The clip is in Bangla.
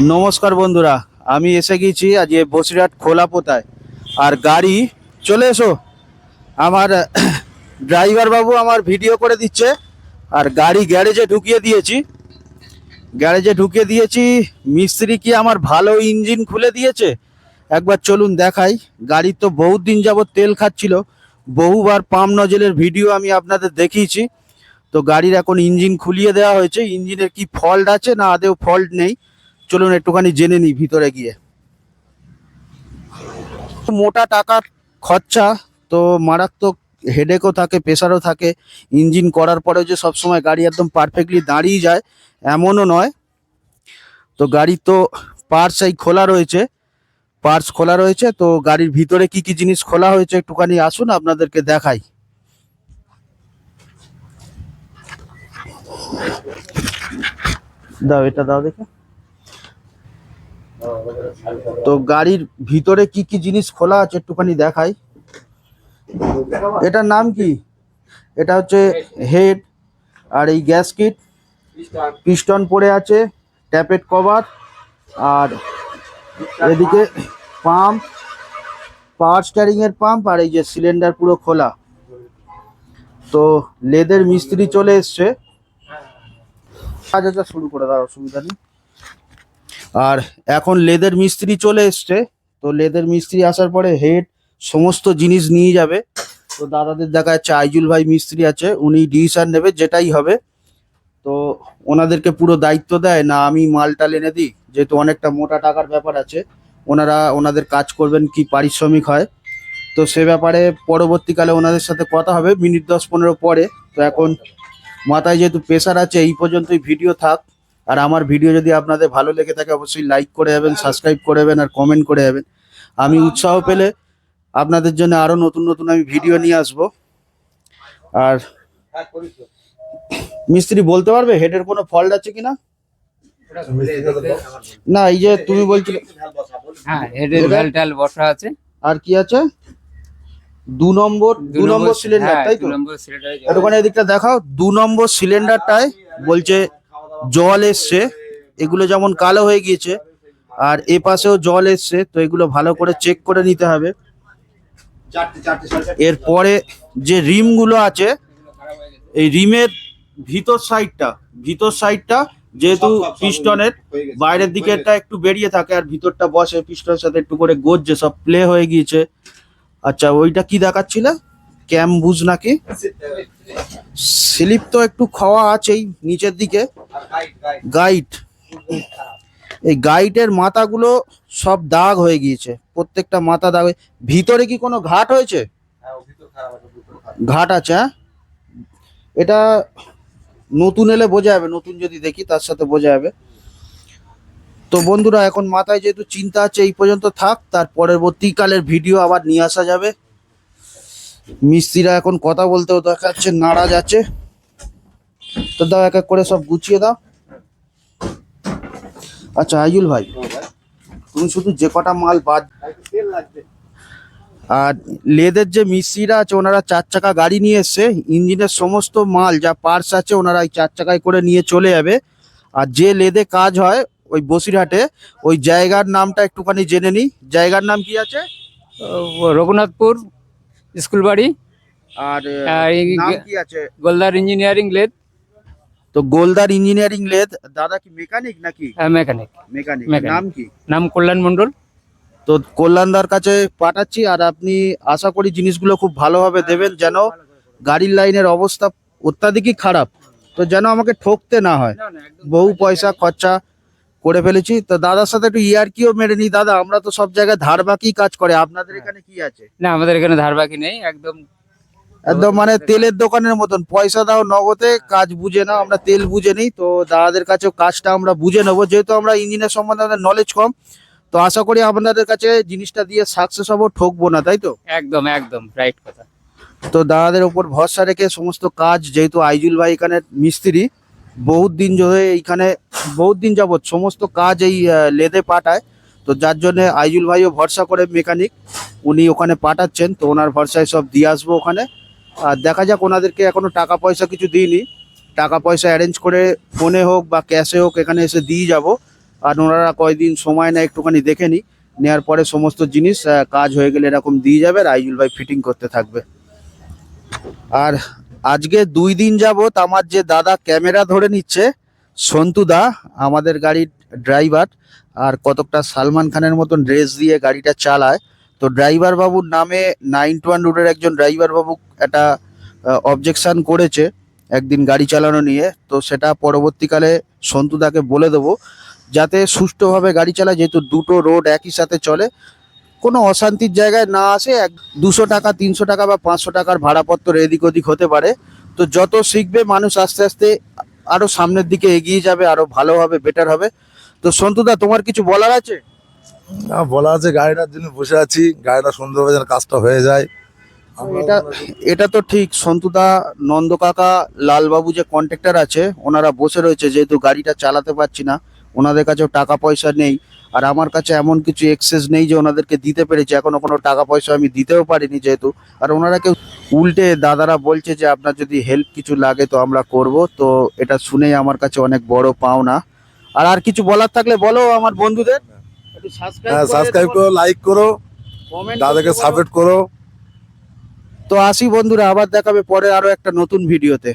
নমস্কার বন্ধুরা, আমি এসে আজ এ বসিরহাট খোলাপোতায়। আর গাড়ি, চলে এসো। আমার ড্রাইভার বাবু আমার ভিডিও করে দিচ্ছে, আর গাড়ি গ্যারেজে ঢুকিয়ে দিয়েছি। গ্যারেজে ঢুকিয়ে দিয়েছি, মিস্ত্রি কি আমার ভালো ইঞ্জিন খুলে দিয়েছে? একবার চলুন দেখাই। গাড়ি তো বহুত দিন যাবত তেল খাচ্ছিল, বহুবার পাম নজেলের ভিডিও আমি আপনাদের দেখিয়েছি। তো গাড়ির এখন ইঞ্জিন খুলিয়ে দেওয়া হয়েছে, ইঞ্জিনের কি ফল্ট আছে না আদেও ফল্ট নেই। চলুন একটুখানি জেনে নিই ভিতরে গিয়ে। মোটা টাকার খরচা, তো মারাত্মক হেডেকও থাকে প্রেশারও থাকে। ইঞ্জিন করার পরেও যে সবসময় গাড়ি একদম পারফেক্টলি দাঁড়িয়ে যায়, এমনও নয়। তো গাড়ি তো পার্স এই খোলা রয়েছে পার্স খোলা রয়েছে, তো গাড়ির ভিতরে কি কি জিনিস খোলা হয়েছে একটুখানি আসুন, আপনাদেরকে দেখাই। দাও, এটা দাও দেখে। তো গাড়ির ভিতরে কি কি জিনিস খোলা আছে একটুখানি দেখাই? এটার নাম কি? এটা হচ্ছে হেড, আর এই গ্যাস কিট পিস্টন পড়ে আছে ট্যাপেট কভার, আর এদিকে পাম্প, পাওয়ার স্টারিং এর পাম্প, আর এই যে সিলিন্ডার পুরো খোলা। তো লেদের মিস্ত্রি চলে এসছে। আচ্ছা শুরু করে দাও, অসুবিধা নেই। আর এখন লেদের মিস্ত্রি চলে এসছে। তো লেদের মিস্ত্রি আসার পরে হেড সমস্ত জিনিস নিয়ে যাবে। তো দাদাদের দেখা যাচ্ছে আইজুল ভাই মিস্ত্রি আছে, উনি ডিসিশন নেবে, যেটাই হবে। তো ওনাদেরকে পুরো দায়িত্ব দেয়, না আমি মালটা এনে দিই, যেহেতু অনেকটা মোটা টাকার ব্যাপার আছে। ওনারা, ওনাদের কাজ করবেন কি পারিশ্রমিক হয়। তো সে ব্যাপারে পরবর্তীকালে ওনাদের সাথে কথা হবে, মিনিট দশ পনেরো পরে। তো এখন মাথায় যেহেতু প্রেশার আছে, এই পর্যন্তই ভিডিও থাক। আর আমার ভিডিও যদি আপনাদের ভালো লেগে থাকে অবশ্যই লাইক করে যাবেন সাবস্ক্রাইব করে যাবেন আর কমেন্ট করে যাবেন আমি উৎসাহ পেলে আপনাদের জন্য আরও নতুন নতুন আমি ভিডিও নিয়ে আসব। আর মিস্ত্রি বলতে পারবে হেডের কোনো ফল্ট আছে কিনা? না এই যে তুমি বলছিলে হ্যাঁ হেডের এটা- ভ্যাল ট্যাল বসা আছে। আর কি আছে? দু নম্বর দু নম্বর সিলিন্ডার হ্যাঁ, তাই তো? দু নম্বর সিলিন্ডার একটুখানি এদিকটা দেখাও দু নম্বর সিলিন্ডারটায় বলছে জল এসছে এগুলো যেমন কালো হয়ে গিয়েছে আর এ পাশেও জল এসছে তো এগুলো ভালো করে চেক করে নিতে হবে। এরপরে যে রিমগুলো আছে এই রিমের ভিতর সাইডটা ভিতর সাইডটা যেহেতু পিস্টনের বাইরের দিকেরটা একটু বেরিয়ে থাকে আর ভিতরটা বসে পিস্টনের সাথে একটু করে গজছে সব প্লে হয়ে গিয়েছে। আচ্ছা ওইটা কি দেখাচ্ছিল? ক্যাম বুঝ নাকি? স্লিপ তো একটু খাওয়া আছেই নিচের দিকে। গাইড এই গাইডের মাথাগুলো সব দাগ হয়ে গিয়েছে। প্রত্যেকটা মাথা দাগ ভিতরে কি কোনো ঘাট হয়েছে? ঘাট আছে হ্যাঁ? এটা নতুন এলে বোঝা যাবে, নতুন যদি দেখি তার সাথে বোঝা যাবে। তো বন্ধুরা, এখন মাথায় যেহেতু চিন্তা আছে, এই পর্যন্ত থাক। তার পরবর্তীকালের ভিডিও আবার নিয়ে আসা যাবে। মিস্ত্রিরা এখন কথা বলতেও দেখা যাচ্ছে নারাজ আছে। তো দাও এক এক করে সব গুছিয়ে দাও। আচ্ছা আইজুল ভাই, তুমি শুধু যে কটা মাল বাদ আর লেদের যে মিস্ত্রিরা আছে, ওনারা চার চাকা গাড়ি নিয়ে এসছে। ইঞ্জিনের সমস্ত মাল, যা পার্টস আছে, ওনারা এই চার চাকায় করে নিয়ে চলে যাবে। আর যে লেদে কাজ হয়, ওই বসিরহাটে, ওই জায়গার নামটা একটুখানি জেনে নিই। জায়গার নাম কি আছে? রঘুনাথপুর স্কুল বাড়ি। আর আর নাম কি আছে? Goldar engineering lathe. তো গোলদার ইঞ্জিনিয়ারিং লেদ। দাদা কি মেকানিক নাকি? মেকানিক। মেকানিক। নাম কি? নাম কল্যাণ মন্ডল তো কল্যাণদার কাছে পাঠাচ্ছি আর আপনি আশা করি জিনিসগুলো খুব ভালোভাবে দেবেন যেন গাড়ির লাইনের অবস্থা অত্যাধিকই খারাপ। তো যেন আমাকে ঠকতে না হয়। বহু পয়সা খরচা করে ফেলেছি। তো দাদার সাথে একটু ইয়ারকিও মেরে নি দাদা আমরা তো সব জায়গায় ধার বাকি কাজ করে। আপনাদের এখানে কি আছে? না আমাদের এখানে ধার বাকি নেই। একদম একদম মানে তেলের দোকানের মতন। পয়সা দাও নগদে কাজ বুঝে নাও আমরা তেল বুঝে নিই। তো দাদাদের কাছেও কাজটা আমরা বুঝে নেব। যেহেতু আমরা ইঞ্জিনের সম্বন্ধে আমাদের নলেজ কম তো আশা করি আপনাদের কাছে জিনিসটা দিয়ে সাকসেস হব ঠকবো না তাই তো? একদম একদম রাইট কথা। তো দাদাদের ওপর ভরসা রেখে সমস্ত কাজ যেহেতু আইজুল ভাই এখানে মিস্ত্রি বহুত দিন ধরে এইখানে, বহুত দিন যাবৎ সমস্ত কাজ এই লেদে পাঠায় তো যার জন্য আইজুল ভাইও ভরসা করে মেকানিক, উনি ওখানে পাঠাচ্ছেন, তো ওনার ভরসায় সব দিয়ে আসব ওখানে। আর দেখা যাক ওনাদেরকে এখনও টাকা পয়সা কিছু দিইনি। টাকা পয়সা অ্যারেঞ্জ করে ফোনে হোক বা ক্যাশে হোক এখানে এসে দিয়ে যাব। আর ওনারা কয়দিন সময় নেয় একটুখানি দেখে নি নেওয়ার পরে সমস্ত জিনিস কাজ হয়ে গেলে এরকম দিয়ে যাবে আর আইজুল ভাই ফিটিং করতে থাকবে। আর আজকে দুই দিন যাবত আমার যে দাদা ক্যামেরা ধরে নিচ্ছে, সন্তু দা, আমাদের গাড়ির ড্রাইভার, আর কতকটা সালমান খানের মতন ড্রেস দিয়ে গাড়িটা চালায়। তো ড্রাইভার বাবুর নামে নাইন টু ওয়ান একজন ড্রাইভার বাবু একটা অবজেকশন করেছে একদিন গাড়ি চালানো নিয়ে। তো সেটা পরবর্তীকালে সন্তুদাকে বলে দেবো, যাতে সুষ্ঠুভাবে গাড়ি চালায়, যেহেতু দুটো রোড একই সাথে চলে। কোনো অশান্তির জায়গায় না আসে এক দুশো টাকা তিনশো টাকা বা পাঁচশো টাকার ভাড়াপত্র এদিক ওদিক হতে পারে। তো যত শিখবে মানুষ আস্তে আস্তে আরও সামনের দিকে এগিয়ে যাবে আরও ভালো হবে বেটার হবে। তো সন্তুদা তোমার কিছু বলার আছে? না বলা আছে গাড়িটার জন্য বসে আছি গাড়িটা সুন্দরভাবে যেন কাজটা হয়ে যায়। এটা এটা তো ঠিক সন্তুদা নন্দকাকা লালবাবু যে কন্ট্রাক্টর আছে ওনারা বসে রয়েছে যেহেতু গাড়িটা চালাতে পারছি না। ওনাদের কাছেও টাকা পয়সা নেই। আর আমার কাছে এমন কিছু এক্সেস নেই যে ওনাদেরকে দিতে পেরেছি। এখনও কোনো টাকা পয়সা আমি দিতেও পারিনি যেহেতু। আর ওনারা কেউ উল্টে দাদারা বলছে যে আপনার যদি হেল্প কিছু লাগে তো আমরা করব। তো এটা শুনেই আমার কাছে অনেক বড় পাওনা। আর আর কিছু বলার থাকলে বলো আমার বন্ধুদের। হ্যাঁ। সাবস্ক্রাইব করো লাইক করো দাদাকে সাপোর্ট করো। তো আসি বন্ধুরা আবার দেখাবে পরে আরও একটা নতুন ভিডিওতে